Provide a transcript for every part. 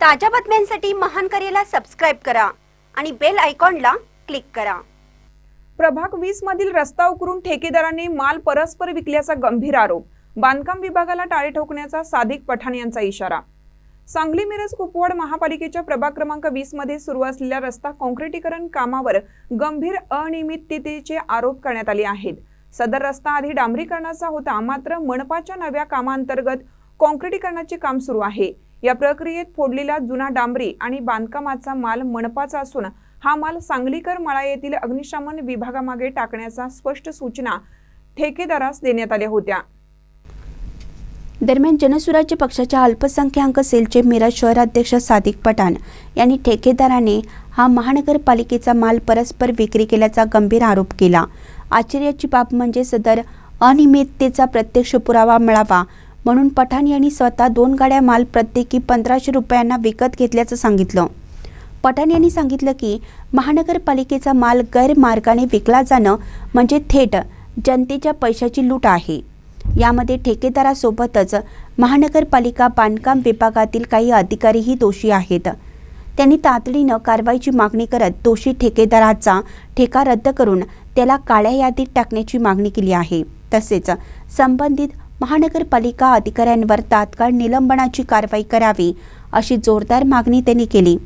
ताज्या बातम्यांसाठी महान करेला सबस्क्राईब करा आणि बेल आयकॉनला क्लिक करा. प्रभाग वीस मधील रस्ता उकरून ठेकेदाराने माल परस्पर विकल्याचा गंभीर आरोप. बांधकाम विभागाला टाळे ठोकण्याचा सादिक पठाण यांचा इशारा. सांगली मिरज कुपवाड महापालिकेच्या प्रभाग क्रमांक वीसमध्ये सुरू असलेल्या रस्ता काँक्रिटीकरण कामावर गंभीर अनियमिततेचे आरोप करण्यात आले आहेत. सदर रस्ता आधी डांबरीकरणाचा होता मात्र मनपाच्या नव्या कामांतर्गत काँक्रिटीकरणाचे काम सुरू आहे. या प्रक्रियेत फोडलेला जुना डांबरी आणि बांधकामाचा माल मनपाचा असून हा माल सांगलीकर मळा येथील अग्निशमन विभागामागे टाकण्याचा स्पष्ट सूचना ठेकेदारास देण्यात आल्या होत्या. दरम्यान जनसुराज्य पक्षाच्या अल्पसंख्याक सेलचे मिरज शहराध्यक्ष सादिक पठाण यांनी ठेकेदाराने हा महानगरपालिकेचा माल परस्पर विक्री केल्याचा गंभीर आरोप केला. आश्चर्याची बाब म्हणजे सदर अनियमिततेचा प्रत्यक्ष पुरावा मिळावा म्हणून पठाण यांनी स्वतः दोन गाड्या माल प्रत्येकी पंधराशे रुपयांना विकत घेतल्याचं सांगितलं. पठाण यांनी सांगितलं की महानगरपालिकेचा माल गैरमार्गाने विकला जाणं म्हणजे थेट जनतेच्या पैशाची लूट आहे. यामध्ये ठेकेदारासोबतच महानगरपालिका बांधकाम विभागातील काही अधिकारीही दोषी आहेत. त्यांनी तातडीनं कारवाईची मागणी करत दोषी ठेकेदाराचा ठेका रद्द करून त्याला काळ्या यादीत टाकण्याची मागणी केली आहे. तसेच संबंधित महानगरपालिका अधिकाऱ्यांवर तात्काळ निलंबनाची कारवाई करावी अशी जोरदार मागणी त्यांनी केली.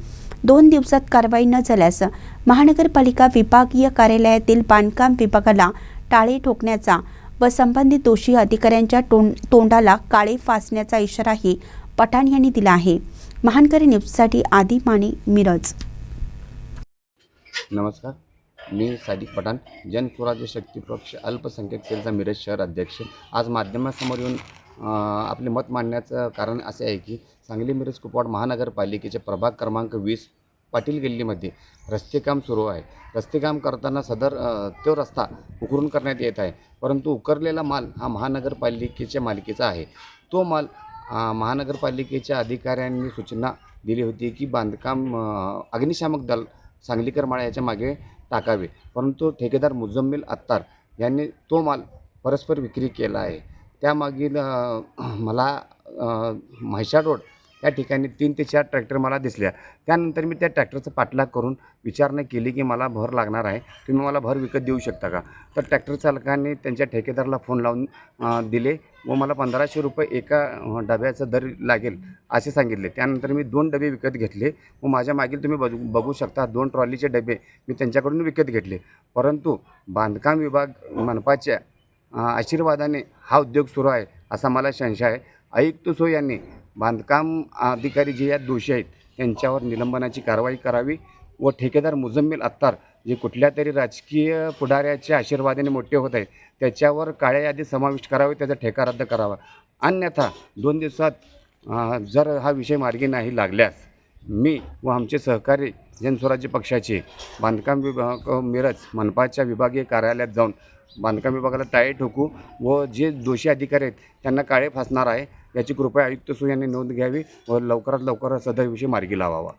दोन दिवसात कारवाई न झाल्यास महानगरपालिका विभागीय कार्यालयातील बांधकाम विभागाला टाळे ठोकण्याचा व संबंधित दोषी अधिकाऱ्यांच्या तोंड तोंडाला काळे फासण्याचा इशाराही पठाण यांनी दिला आहे. महानगर न्यूजसाठी आदी माने मिरज. नमस्कार. मी सादिक पठाण जनस्वराज्य शक्ती पक्ष अल्पसंख्याक सेलचा मिरज शहर अध्यक्ष. आज माध्यमासमोर येऊन आपले मत मांडण्याचं कारण असे आहे की सांगली मिरज कुपवाड महानगरपालिकेचे प्रभाग क्रमांक वीस पाटील गल्लीमध्ये रस्ते काम सुरू आहे. रस्ते काम करताना सदर तो रस्ता उकरून करण्यात येत आहे. परंतु उकरलेला माल हा महानगरपालिकेच्या मालकीचा आहे. तो माल महानगरपालिकेच्या अधिकाऱ्यांनी सूचना दिली होती की बांधकाम अग्निशामक दल सांगलीकर माळा याच्या मागे टाकावे. परंतु ठेकेदार मुजम्मिल अत्तार यांनी तो माल परस्पर विक्री केला आहे. त्यामागील मला अ, रोड त्या ठिकाणी तीन ते चार ट्रॅक्टर मला दिसल्या. त्यानंतर मी त्या ट्रॅक्टरचा पाठलाग करून विचारणा केली की मला भर लागणार आहे. तुम्ही मला भर विकत देऊ शकता का? तर ट्रॅक्टर चालकाने त्यांच्या ठेकेदाराला फोन लावून दिले व मला पंधराशे रुपये एका डब्याचा दर लागेल असे सांगितले. त्यानंतर मी दोन डबे विकत घेतले व माझ्या मागील तुम्ही बघू बघू शकता दोन ट्रॉलीचे डबे मी त्यांच्याकडून विकत घेतले. परंतु बांधकाम विभाग मनपाच्या आशीर्वादाने हा उद्योग सुरू आहे असा मला संशय आहे. आयुक्त सो यांनी बांधकाम अधिकारी जे यात दोषी आहेत त्यांच्यावर निलंबनाची कारवाई करावी व ठेकेदार मुजम्मिल अत्तार जे कुठल्या तरी राजकीय पुढाऱ्याच्या आशीर्वादाने मोठे होत आहेत त्याच्यावर काळ्या यादीत समाविष्ट करावे त्याचा ठेका रद्द करावा. अन्यथा दोन दिवसात जर हा विषय मार्गी नाही लागल्यास मी व आमचे सहकारी जनस्वराज्य पक्षाचे बांधकाम विभाग मिरज मनपाच्या विभागीय कार्यालयात जाऊन बांधकाम विभागाला टाळे ठोकू व जे दोषी अधिकारी आहेत त्यांना काळे फासणार आहे याची कृपया आयुक्त सु यांनी नोंद घ्यावी व लवकरात लवकर सदर विषय मार्गी लावावा.